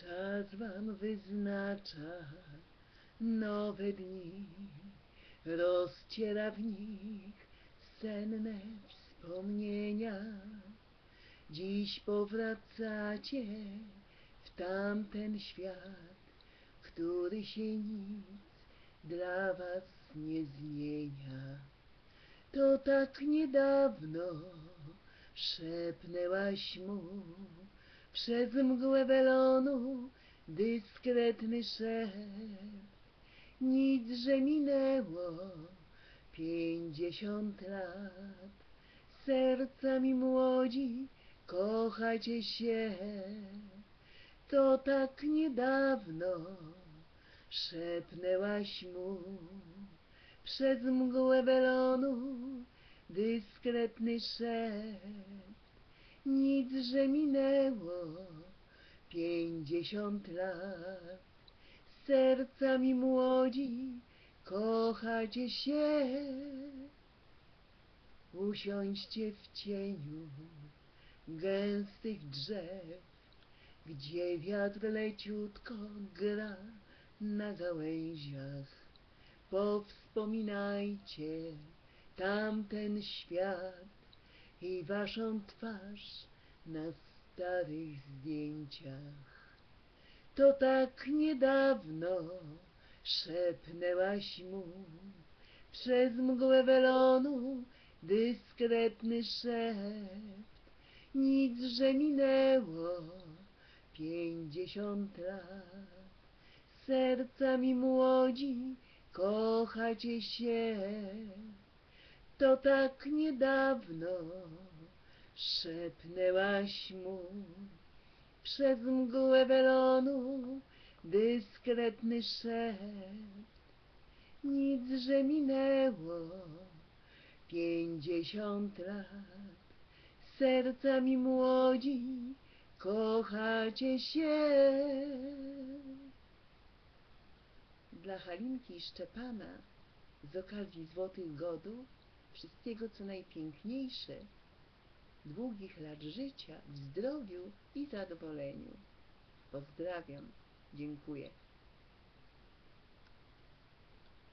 Czas wam wyznacza nowe dni, rozciera w nich senne wspomnienia. Dziś powracacie w tamten świat, który się nic dla was nie zmienia. To tak niedawno szepnęłaś mu przez mgłę welonu dyskretny szept. Nic, że minęło pięćdziesiąt lat. Sercami młodzi kochacie się. To tak niedawno szepnęłaś mu przez mgłę welonu dyskretny szept. Nic, że minęło pięćdziesiąt lat. Sercami młodzi kochacie się. Usiądźcie w cieniu gęstych drzew, gdzie wiatr leciutko gra na gałęziach. Powspominajcie tamten świat i waszą twarz na starych zdjęciach. To tak niedawno szepnęłaś mu przez mgłę welonu dyskretny szept. Nic, że minęło pięćdziesiąt lat. Sercami młodzi kochacie się. To tak niedawno szepnęłaś mu przez mgłę welonu dyskretny szept. Nic, że minęło pięćdziesiąt lat. Sercami młodzi kochacie się. Dla Halinki i Szczepana z okazji Złotych Godów wszystkiego co najpiękniejsze, długich lat życia w zdrowiu i zadowoleniu. Pozdrawiam, dziękuję.